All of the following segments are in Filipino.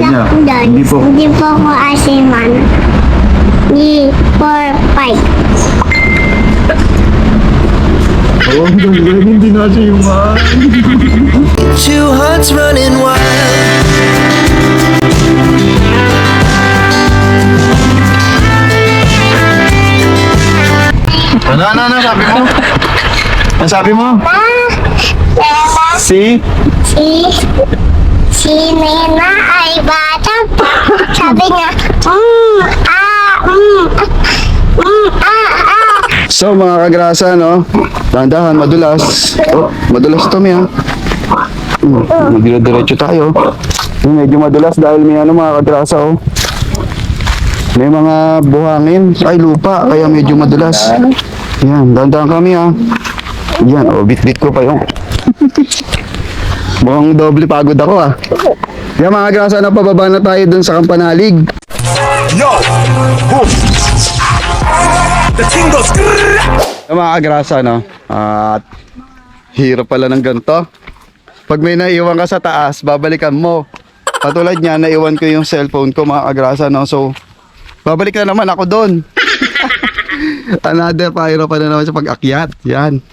niya. Dad, Hindi po. Hindi po ako asiman. Ni for five. Oh, hindi na siya yung man. Two hearts running wild. Ano, ano, ano, sabi mo? Ano sabi mo? Si? si, si Nena ay bata pa. Sabi niya, mm, ah, mm, ah, mm, ah, ah. So mga kagrasa, no? Dahan-dahan, madulas. Oh, madulas to, Mia. Hmm, dire-diretso tayo. Hmm, Medyo madulas dahil may ano mga kagrasa, oh. May mga buhangin. Ay, lupa. Kaya medyo madulas. Yan, dahan-dahan kami, ah. Yan, oh, bit-bit ko pa yung. Mukhang doble pagod ako, ah. Yan mga kagrasa, napababa na tayo dun sa kampanalig. Yo! Boom! The thing goes. Yung mga kagrasa, no? At hirap pala ng ganito. Pag may naiwan ka sa taas, babalikan mo. Patulad niya, naiwan ko yung cellphone ko, mga kagrasa, no? So, babalik na naman ako doon. Another pyro pa na naman sa pag-akyat. Yan.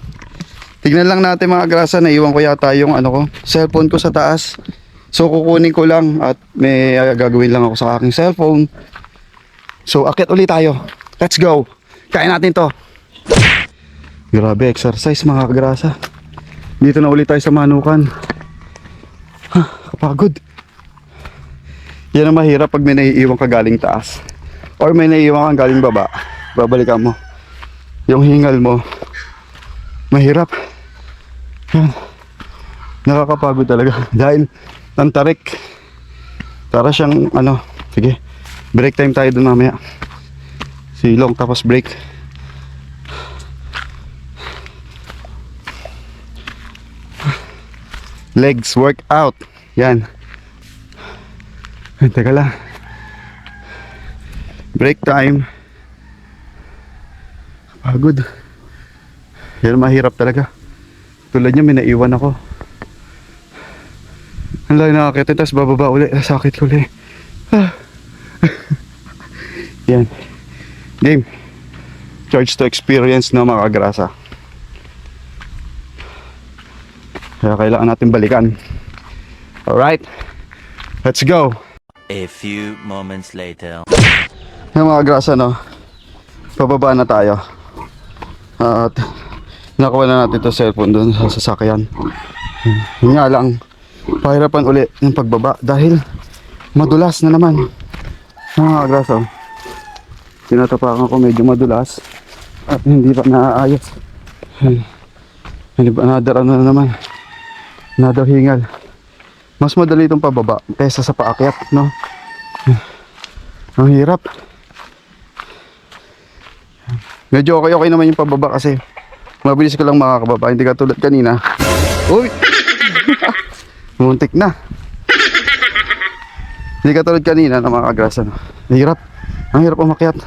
Tignan lang natin mga kagrasa, naiwan ko yata yung ano ko, cellphone ko sa taas. So, kukunin ko lang at may gagawin lang ako sa aking cellphone. So, akyat ulit tayo. Let's go. Kain natin to. Grabe, exercise mga kagrasa. Dito na ulit tayo sa manukan. Ha, kapagod. Yan ang mahirap pag may naiiwan ka galing taas. Or may naiiwan kang galing baba. Babalikan mo. Yung hingal mo. Mahirap. Yan. Nakakapagod talaga. Dahil ang tarik. Para siyang ano. Sige. Break time tayo dun mamaya. Silong tapos break. Legs workout. Yan. Ay, teka lang. Break time. Pagod. Yan mahirap talaga. Tulad niya, may naiwan ako. Ang laki nakakita, tapos bababa uli. Sakit ko uli. Ah. Yan. Game. Charge to experience na mga kagrasa. Kaya kailangan natin balikan. Alright. Let's go. A few moments later. Yung mga grasa no. Pababa na tayo. At nakuha na natin 'to cellphone doon sa sasakyan. Yun nga lang pahirapan uli yung pagbaba dahil madulas na naman. Mga oh. Tinatapakan ko medyo madulas at hindi pa naaayos. Ay, Hindi ba another ano na naman. Another hingal. Mas madali itong pababa kaysa sa paakyat, no? Ang hirap. Medyo okay okay naman yung pababa kasi mabilis ko lang makakababa. Hindi katulad kanina. Uy! Muntik na. Hindi katulad kanina na mga kagrasa. Hirap. Ang hirap umakyat.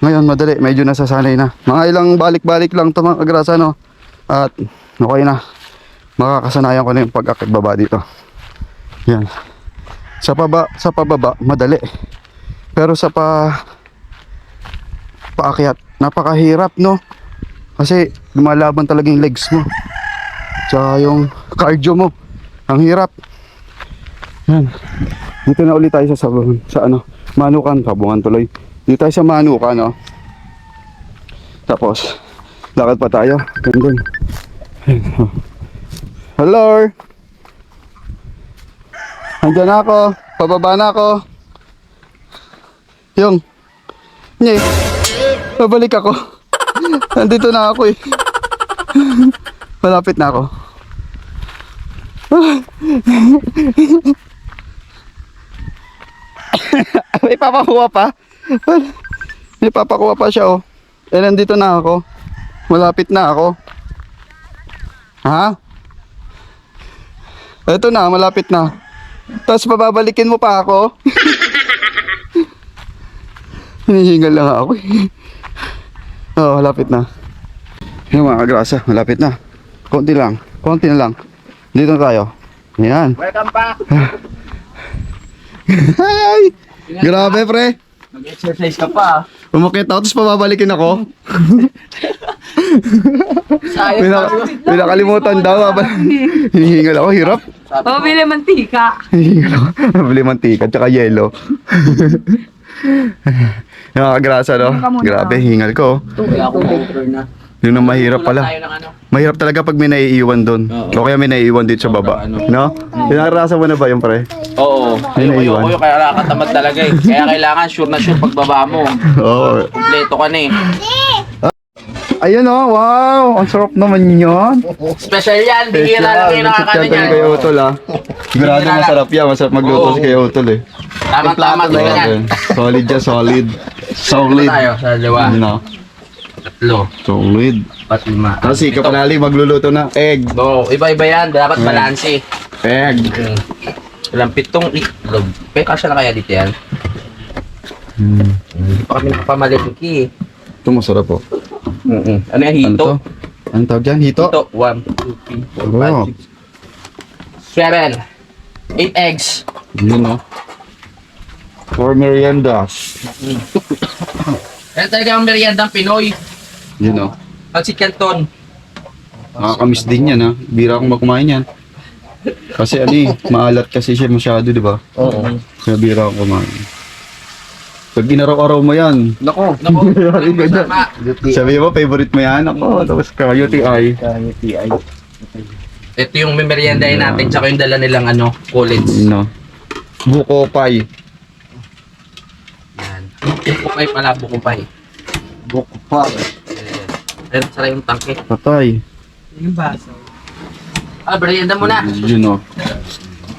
Ngayon madali. Medyo nasasanay na. Mga ilang balik-balik lang to mga kagrasa. No? At okay na. Makakasanayan ko na yung pag-akit baba dito. Yan. Sa paba, sa pababa, madali. Pero sa pa paakyat, napakahirap, no? Kasi lumalaban talaga yung legs mo. Tsaka yung cardio mo. Ang hirap. Yan. Dito na ulit tayo sa sabungan. Sa ano? Manukan. Sabungan tuloy. Dito tayo sa manukan, no? Tapos, lakad pa tayo. Ayan, oh. Hello? Andiyan ako. Pababa na ako. Yung. Nye. Babalik ako. Nandito na ako eh. Malapit na ako. May papakuha pa. May papakuha pa siya oh. Eh nandito na ako. Malapit na ako. Ha? Eto na, malapit na. Tapos bababalikin mo pa ako. Hinihingal lang ako eh. Oo, malapit na. Yung mga kagrasa, malapit na. Konti lang. Konti na lang. Dito na tayo. Ayan. Welcome back. Hi! Grabe, pre. Mag-exercise ka pa. Umakit ako, tapos pababalikin ako. Sayang. Pinaka, pinakalimutan daw. Hinihingal ako, hirap. Pabili mantika. Hinihingal ako. Nabili mantika, tsaka yelo. Nakakagrasa, no? Grabe, hingal ko. Kaya ako na. Yun ang mahirap pala. ano. Mahirap talaga pag may naiiwan doon. Oo. O kaya may naiiwan dito sa baba. Sobrang No? Pinarasa mo na ba yung pre? Oo. Yun Ayoko, na ayoko iwan. yun. Kaya nakakatamad talaga eh. Kaya kailangan sure na sure pagbaba mo. Oo. Kompleto ka na eh. Ayun oh, wow! Ang sarap naman yun. Special yan. Bihira lang kayo nakakaano Chicken niyan. kay Utol ah. Sigurado masarap yan. Masarap magluto Oo. si kay Utol eh. Tama-tama din yan. Grabe. Solid dyan, solid. Solid. tayo sa dalawa. Oh. Tatlo. Solid. Pat lima. Tapos si. Kapanali magluluto ng egg. Oo, iba-iba yan. Dapat Mm. balanse. Egg. Mm. Walang pitong itlog. Pero kasya na kaya dito yan? Hmm. Hindi pa kami nakapamaliki eh. Ito masarap oh. Mm-mm. Ano yan? Ano Hito? to? Anong tawag dyan? Hito? Hito. One, two, three, four, Oh. five, six, seven. Eight eggs. Yun oh. For merienda. Yan talaga ang meriendang Pinoy. Yun oh. Pansit Canton. Nakakamiss din yan ha. Bira akong makumain yan. Kasi ano eh, maalat kasi siya masyado, di ba? Oo. Kaya bira akong kumain. Pag inaraw-araw mo yan, Nako. Nako. Masama. sabi mo, favorite mo yan? Ako, tapos ka, UTI. Ito yung meriendahin natin tsaka yung dala nilang ano, college. No. Buko pie. Bukupay pala, bukupay. Buko pie. Pero sara yung tangke. Patay. Ah, merienda mo na. Yun o.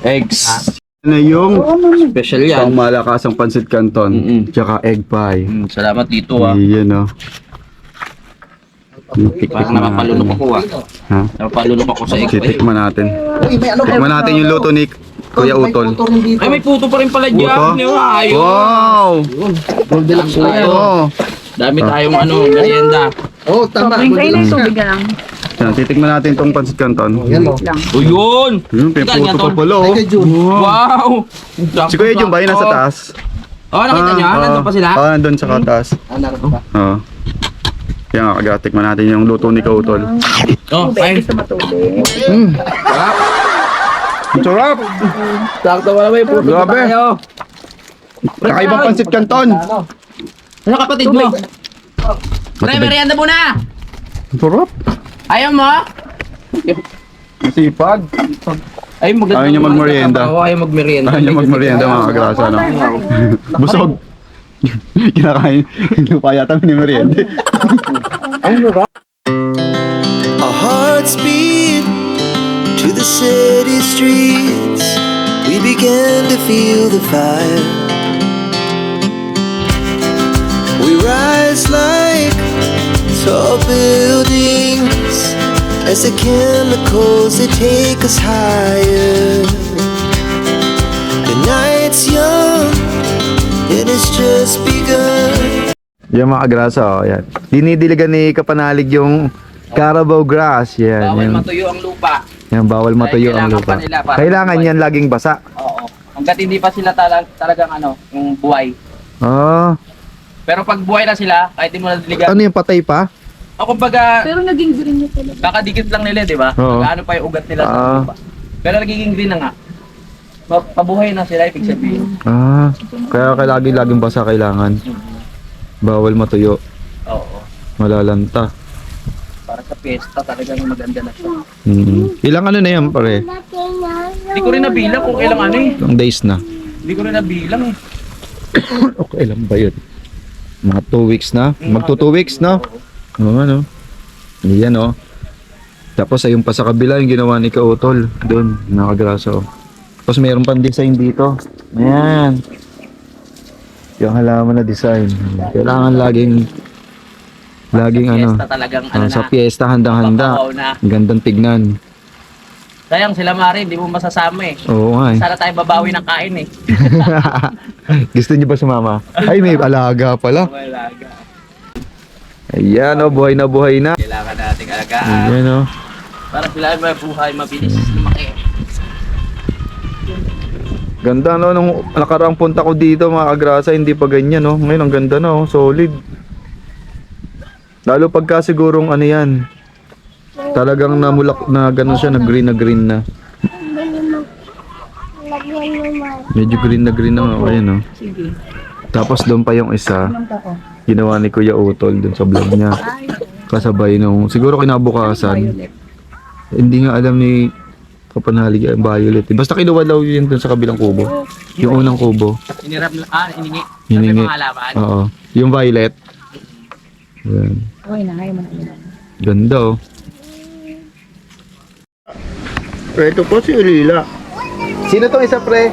Eggs. Na yung Special yan. pang malakasang pansit canton. Mm-mm. Tsaka egg pie. Mm, salamat dito ah. Yan o. Tiktik Parang na nakapalunok ako ah. Ha? Nakapalunok ako sa egg pie. Titikman natin. Tikman natin yung luto ni Kuya Utol. Ay, may puto pa rin pala dyan. Puto? Di ba? Ayun. Wow! Goldilocks tayo. Oo. Dami tayong ano, merienda. Sobrang kayo na yung tubig na lang. Yan, titikman natin itong pansit canton. Wait lang. O yun! Yun, may niya, puto pa Tol. pala oh. Wow! Si Kuya Jun ba yun nasa taas? Oo, oh, nakita niyo? Ah, Nandun pa sila? Ah, nandun sa taas. Oo. Kaya nga, kaya tikman natin yung luto ni Kautol. Oh, Tubig, ay. gusto matubig. Mm. Ang sarap! Sakto wala may puto Grabe. tayo. Kakaibang pansit canton! Ano kapatid mo? Pre, merienda muna! Ang sarap! Ayaw mo? Masipag! Ay, maganda. Ayaw niya magmerienda. Oo, ayaw magmerienda. Ayaw niya magmerienda mga kagrasa, no? Busog! Kinakain. Hindi pa yata ni merienda. Our city streets. We began to feel the fire. We rise like tall buildings as the chemicals they take us higher. The night's young, it has just begun. Yan mga kagrasa, oh, yan. Dinidiligan ni Kapanalig yung Carabao grass. Yan, Bawal yan. matuyo ang lupa. Yan, bawal matuyo ang kailangan lupa. pa nila para Kailangan mabuhay. yan laging basa. Oo. Hanggat hindi pa sila talag, talagang ano, yung buhay. Oh, Pero pag buhay na sila, kahit di mo na diligan. ano yung patay pa? O kumbaga, Pero naging green niya talaga. baka dikit lang nila, di ba? Oo. Ano pa yung ugat nila sa Ah. lupa. Pero nagiging green na nga. Pa- Pabuhay na sila, ibig sabihin. Ah, kaya lagi laging basa kailangan. Bawal matuyo, Oo. malalanta. Para sa piyesta, talagang maganda na siya. Hmm. Ilang ano na yan, pare? Hindi ko rin nabilang kung ilang ano eh. Ilang days na? Hindi ko rin nabilang eh. Okay lang ba yun? Mga 2 weeks na? Magto 2 weeks na? Oo, ano? Yan, oh. Tapos ayun pa sa kabila yung ginawa ni Kautol. Doon, nakagraso. Tapos mayroon pang design dito. Ayan. Yung halaman na design. Kailangan laging laging ano, Piyesta talagang ano ah, sa na. piyesta handang-handa. mababaw na. Ang gandang tignan. Sayang sila Mari, hindi mo masasama eh. Oo nga eh. Sana tayo babawi ng kain eh. Gusto niyo ba sumama? Ay, may alaga pala. Wala ka. Ayan oh, buhay na buhay na. Kailangan nating alagaan. Ayan oh. Para sila ay mabuhay mabilis lumaki. Ganda no, nung nakaraang punta ko dito mga agrasa, hindi pa ganyan no. Ngayon ang ganda na oh, solid. Lalo pagka sigurong ano yan, talagang namulak na gano'n siya, na green na green na. Medyo green na green na nga, ayan no. Sige. Tapos doon pa yung isa, ginawa ni Kuya Utol dun sa vlog niya. Kasabay nung, siguro kinabukasan. Hindi nga alam ni Kapanalig ang violet. Basta kinuha daw yun dun sa kabilang kubo. Yung unang kubo. Inirap ah, iningi. Halaman. Oo. Yung violet. Yan. Okay na, kaya mo na yun. Ganda oh. Ito po si Ulila. Sino tong isa pre?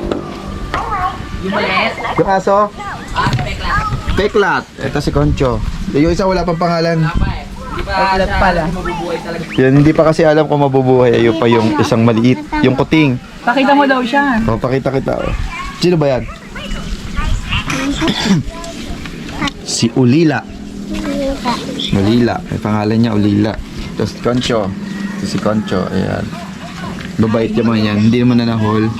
Yung maliit. Yung aso? Ah, pekla. Peklat. Ito si Concho. Yung isa wala pang pangalan. Apa eh. Di ba Peklat pala. Yan, hindi pa kasi alam kung mabubuhay. Ayun pa yung isang maliit. Yung kuting. Pakita mo daw siya. O, pakita kita. oh. Sino ba yan? si Ulila. Ulila. May pangalan niya, Ulila. Tapos Concho. Ito si Concho. Ayan. Babait naman yan. Hindi naman na nahol.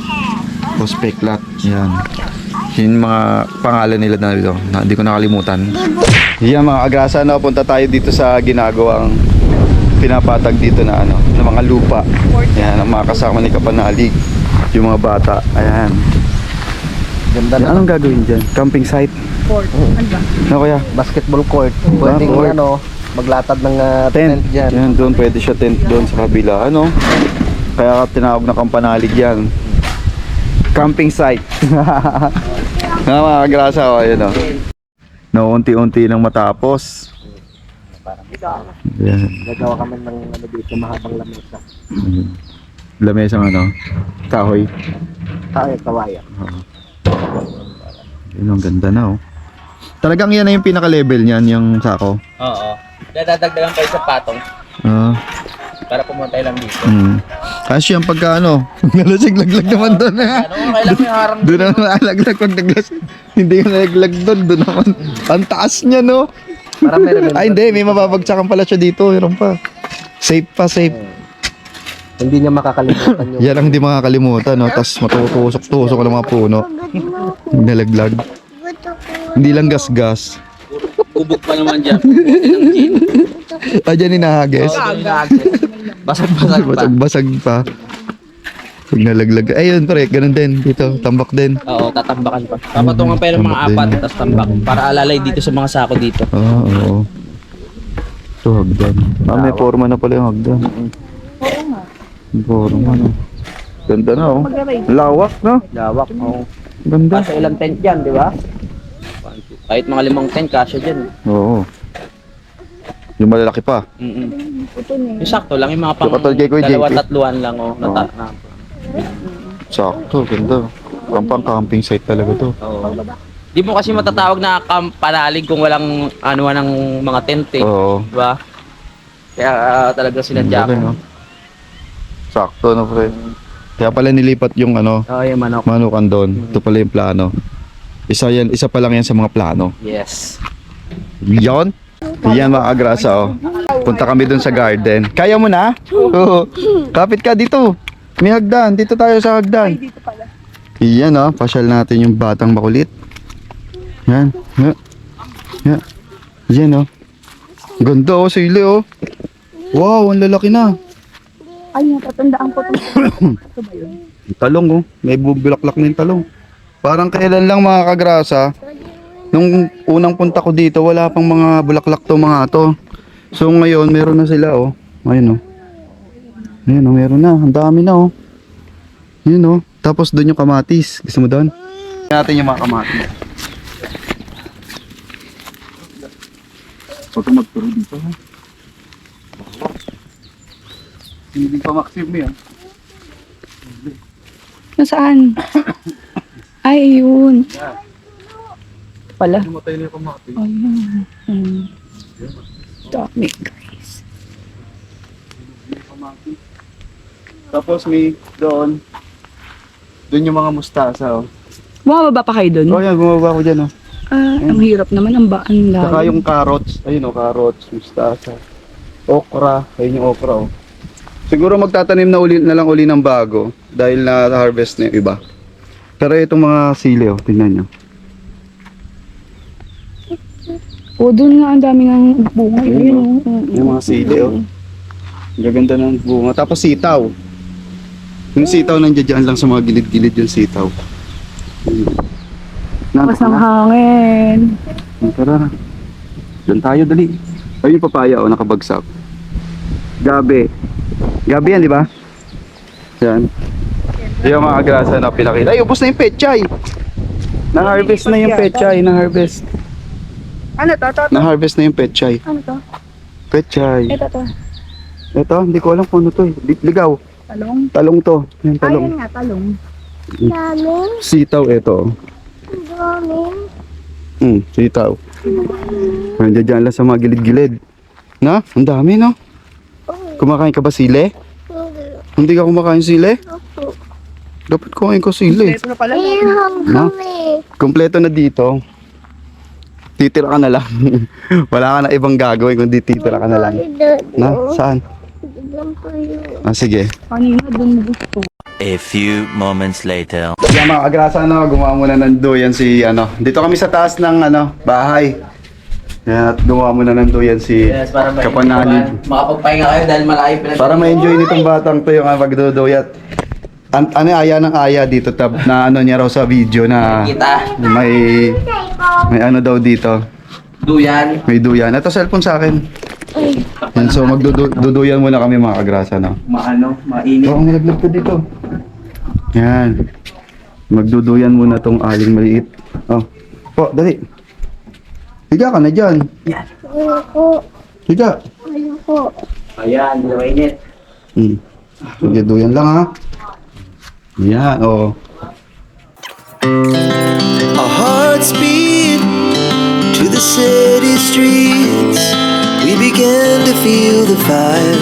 Tapos Peklat. Yan. Yun yung mga pangalan nila na dito. Na, hindi ko nakalimutan. Yan mga agrasa na punta tayo dito sa ginagawang pinapatag dito na ano, ng mga lupa. Yan, ang mga kasama ni Kapanalig. Yung mga bata. Ayan. Ganda Yan, anong gagawin dyan? Camping site? Court. Ano ba? Ano kaya? basketball court. Pwedeng court. ano, maglatad ng ah, Tent. tent dyan. Yan, doon pwede siya tent doon sa kabila. Ano? Kaya ka tinawag na kampanalig yan. Camping site. Nga mga kagrasa, o, yun o. Na unti-unti nang matapos. Yan. Gagawa kami ng ano dito, mahabang lamesa. Lamesang ano? Kahoy. Tayo, kawayan. Yun, ang ganda na oh. Talagang yan na yung pinaka-level niyan, yung sako. Oo. Dadagdagan kayo sa patong Ah. para pumunta lang dito. Mm. Kasi yung pagka ano, nalasig laglag naman doon ha. Ano, mo yung harang Doon naman nalaglag pag naglasig. Hindi ka nalaglag doon, doon naman. Ang taas niya no. Para may remember. Ay hindi, may mababagsakan pala siya dito. Meron pa. Safe pa, safe. Hindi niya makakalimutan yung Yan ang hindi makakalimutan no. Tapos matutusok-tusok ng mga puno. Nalaglag. Hindi lang gas-gas. Kubog pa naman dyan. Ah, dyan inahagis. Basag-basag pa. Basag-basag pa. Pag nalaglag. Ayun, pre, ganun din. Dito, tambak din. Oo, tatambakan pa. Papatungan pa yun ng mga apat, tapos tambak. Para alalay dito sa mga sako dito. Oo, oo. Ito, hagdan. Ah, may forma na pala yung hagdan. May Forma, no. Ganda na, oh. Lawak, no? lawak. Oh. Ganda. Kasi ilang tent yan, di ba? Kahit mga limang tent, kasya dyan. Oo. Yung malalaki pa. Mm Yung sakto lang, yung mga pang kay Kuya dalawa, JP. tatluhan lang, oh. Na, Sakto, ganda. Parang pang camping site talaga to. Oo. Di mo kasi matatawag na kampanalig kung walang ano ng mga tent eh. Oo. Di ba? Kaya ah, talaga sinadya ko. Galing, no? Sakto, no, pre? Kaya pala nilipat yung ano, Oo, yung manok. manukan doon. Ito pala yung plano. Isa yan, isa pa lang yan sa mga plano. Yes. Yon? Yan mga agrasa, oh. Punta kami dun sa garden. Kaya mo na? Oo. Kapit ka dito. May hagdan. Dito tayo sa hagdan. Dito pala. Yan, oh. Pasyal natin yung batang makulit. Yan. Yan. Yan. Yan, oh. Ganda, oh. Sili, oh. Wow, ang lalaki na. Ay, natatandaan ko ito. Ito ba yun? Talong, oh. May bubulaklak na yung talong. Parang kailan lang mga kagrasa, nung unang punta ko dito, wala pang mga bulaklak to mga to. So ngayon, meron na sila, oh. Ayun, oh. Ayun, oh, meron na. Ang dami na, oh. Yun, oh. Tapos doon yung kamatis. Gusto mo doon? natin yung mga kamatis. Huwag kang magturo dito, ha? Hindi pa maxim yan. Nasaan? Ay, yun. Pala. Namatay na yung kamatis. Ayun. Hmm. Dami, guys. Tapos may doon. Doon yung mga mustasa, oh. Bumababa pa kayo dun? Oh, yan, bumaba ko dyan, oh. Ah, ang hirap naman. Ang baan lang. Saka yung carrots. Ayun, oh, carrots, mustasa. Okra. Ayun yung okra, oh. Siguro magtatanim na uli na lang uli ng bago dahil na harvest na yung iba. Pero itong mga sili, oh, tingnan nyo. O, doon nga ang daming ang bunga. Yun, oh. Yung mga sili, oh. Ang gaganda ng bunga. Tapos sitaw. Yung sitaw nandiyan dyan lang sa mga gilid-gilid yung sitaw. Tapos ang hangin. Tara na. Diyan tayo, dali. Ayun yung papaya, oh, nakabagsak. Gabi. Gabi yan, di ba? Yan. Yung mga grasa na pinakita. Ay, ubos na yung pechay. Na-harvest na yung pechay, na-harvest. Ano to? To, to? Na-harvest na yung pechay. Ano to? Pechay. Ito to. Ito, hindi ko alam kung ano to eh. Li- Ligaw. Talong. Talong to. Yung talong. Ayun nga, talong. Daming, Sitaw ito. daming. Hmm, sitaw. Nandiyan dyan lang sa mga gilid-gilid. Na? Ang dami, no? Kumakain ka ba sili? Hindi ka kumakain sili? Dapat kumain ko sili. Ito na pala. Kami. Kompleto na dito. Titira ka na lang. Wala ka na ibang gagawin kundi titira ka na lang. Na? Saan? Ah, sige. Kanina doon gusto. A few moments later. Yan mga kagrasa, ano, gumawa muna ng duyan si, ano, dito kami sa taas ng, ano, bahay. At gumawa muna ng duyan si Yes, para ma-. Makapagpahinga kayo dahil malayo pinag- Para ma-enjoy nitong batang to yung uh, pagduduyat. An ano aya ng aya dito tab na ano niya raw sa video na Kita. may may ano daw dito. Duyan. May duyan. Ito cellphone sa akin. Yan, so magduduyan muna kami mga kagrasa no. Maano, mainit. Oo, ang malaglag ko dito. Yan. Magduduyan muna tong aling maliit. Oh. Po, dali. Higa ka na dyan. Ayoko, Higa. ayoko. Ayan, mainit. Hmm. Sige, duyan lang ha. Yan, oh. Our hearts beat to the city streets. We began to feel the fire.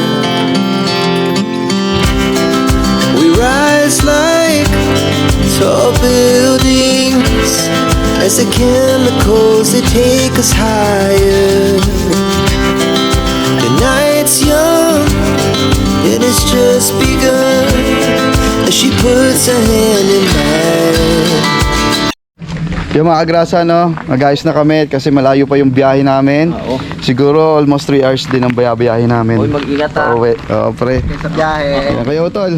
We rise like tall buildings as the chemicals they take us higher. The night's young and it's just begun as she puts her hand in mine. Yung mga agrasa, no? Mag-ayos na kami kasi malayo pa yung biyahe namin. Oo. Siguro almost 3 hours din ang bayabiyahe namin. Uy, mag-ingat ha. Pauwi. Oo, pre. Sa biyahe. Kaya kayo, tol.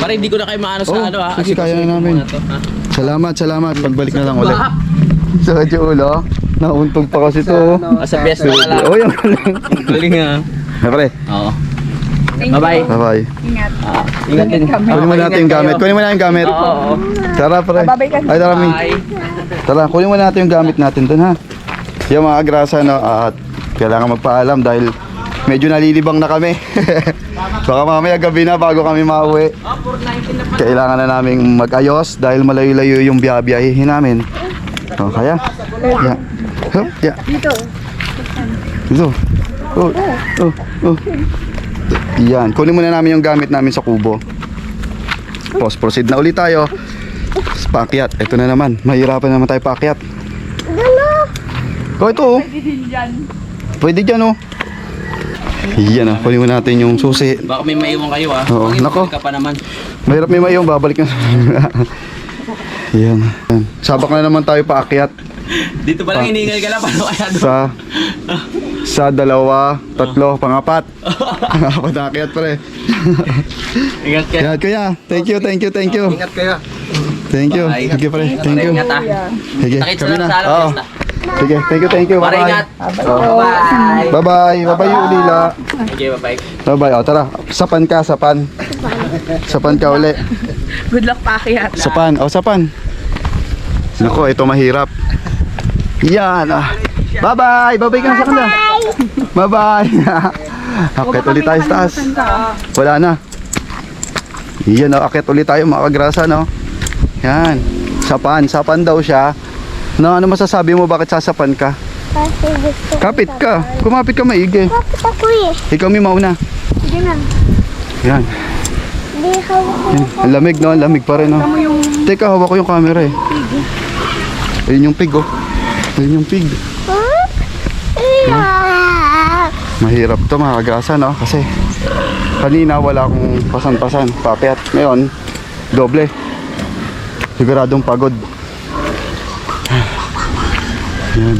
Para hindi ko na kayo maano sa Oh, ano ha. sige, kaya na namin. Salamat, salamat. Pagbalik na lang ulit. Sa radyo ulo. Nauntog pa kasi to. Ah, sa best na lang. Oh, yung. Galing ha. Na, pre. Oo. Bye-bye. Bye-bye. Ingat. Ah, ingat din. Kunin mo natin yung gamit. Kunin mo na yung gamit. Oo, oo. Tara, pre. Ay, tara, Mi. Bye. Tara, kunin mo natin yung gamit natin dun, ha? Yung mga agrasa, no? At kailangan magpaalam dahil medyo nalilibang na kami. Baka mamaya gabi na bago kami mauwi. Kailangan na naming mag-ayos dahil malayo-layo yung biyabiyahihin namin. O, kaya? Yeah. Hup, yeah. Dito. Dito. Oh, oh, oh. Yan. Kunin muna namin yung gamit namin sa kubo. Post proceed na ulit tayo. Paakyat. Ito na naman. Mahirapan naman tayo paakyat. Oh, ito oh. Pwede dyan oh. Yan ah. Kunin mo natin yung susi. Baka may maiwan kayo ha. Oo, Pag nako. ka pa naman. Mahirap may mayong babalik na. Yan. Yan. Sabak na naman tayo paakyat. Dito pa lang hiningal ka lang. Paano kaya doon? Sa sa dalawa, tatlo, pangapat. Pangapat na akyat pre. Ingat ka. Yan, kuya. Thank you, thank you, thank you. Ingat kayo. Thank you. Bye. Thank you, pre. Thank you. Ingat ha. Sige, kami na. sa Oo. fiesta. Sige, thank you, thank you. Bye-bye. ingat. Bye-bye. Bye-bye. Bye-bye, Ulila. Okay, bye-bye. Bye-bye. O, tara. Sapan ka, sapan. Sapan ka uli. Good luck paakyat. Sapan. O, sapan. Nako, ito mahirap. Yan. Ah. Bye-bye. Bye-bye ka sa kanila. Bye-bye. Akit ulit tayo sa taas. Wala na. Yan o, akit ulit tayo mga kagrasa, no? Yan. Sapan. Sapan daw siya. No, ano masasabi mo bakit sasapan ka? Kasi gusto Kapit ka. Kumapit ka maigi. Kapit ako eh. Ikaw may mauna. Sige na. Yan. Hindi hawak ko Yan. Ang lamig no, ang lamig pa rin no. Teka, hawak ko yung camera eh. Ayun yung pig oh. Ayun yung pig. Huh? Mahirap to mga kagasa no kasi kanina wala akong pasan-pasan, papiat. Ngayon, doble. Siguradong pagod. Yan.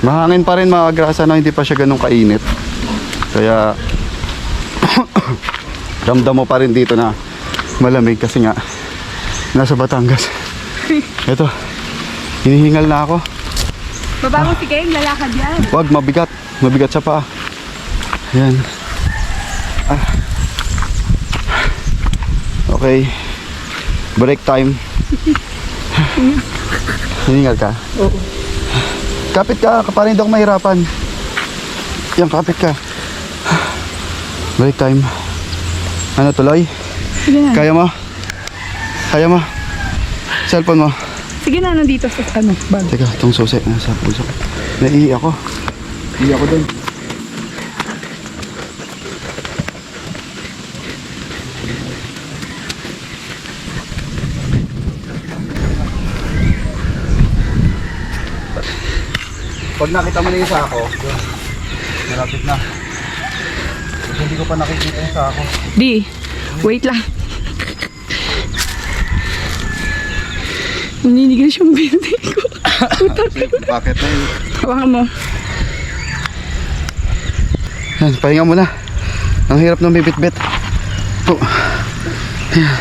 Mahangin pa rin mga grasa no, hindi pa siya ganun kainit. Kaya ramdam mo pa rin dito na malamig kasi nga nasa Batangas. Ito, hinihingal na ako. Baba mo si Keng, lalakad yan. Wag, mabigat. Mabigat sa paa. Ayan. Ah. Okay. Break time. Hiningal ka? Oo. Kapit ka, para hindi ako mahirapan. Yan, kapit ka. Break time. Ano tuloy? Kaya mo? Kaya mo? Cellphone mo? Sige na, nandito sa ano, bag. Teka, itong susi. Nasa puso ko. Naiiyak ako. Iiyak ako dun. Pag nakita mo na yung sako, yun. Malapit na. Kasi hindi ko pa nakikita yung sako. Di, wait lang. Naninigas yung binti ko. Bakit na yun? Hawakan mo. Yan, pahinga muna. Ang hirap ng bibit-bit. Oh. Yan.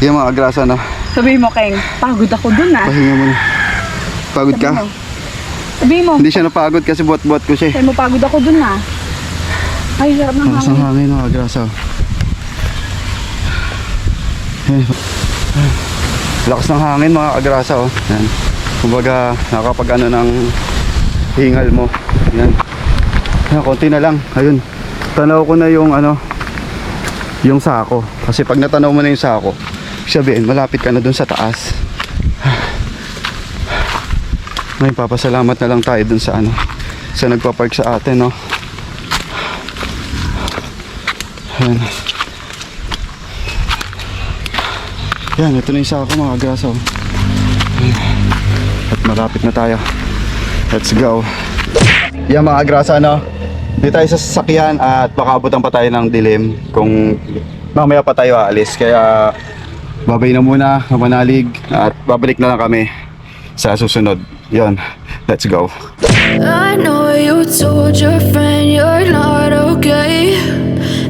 Yan mga agrasa na. Sabihin mo, Keng, pagod ako dun ah. Pahinga muna. Pagod ka? Sabihin mo, Hindi siya napagod kasi buhat-buhat ko siya. eh. sabihin mo, pagod ako dun ah. Ay, sarap ng Lakas ng hangin. hangin mga agrasa. Yan. Lakas ng hangin mga agrasa oh. Yan. Kumbaga nakakapag ano ng hingal mo. Yan. Yan, konti na lang. Ayun. Tanaw ko na yung ano yung sako. Kasi pag natanaw mo na yung sako, sabihin malapit ka na dun sa taas. Ngayon papasalamat na lang tayo dun sa ano sa nagpa-park sa atin no. Ayan. Yan, ito na yung sako mga graso. At malapit na tayo. Let's go. Yan mga grasa no. Dito tayo sa sasakyan at baka abutan pa tayo ng dilim kung mamaya pa tayo aalis. Kaya babay na muna, manalig at babalik na lang kami sa susunod. Yon, let's go. I know you told your friend you're not okay.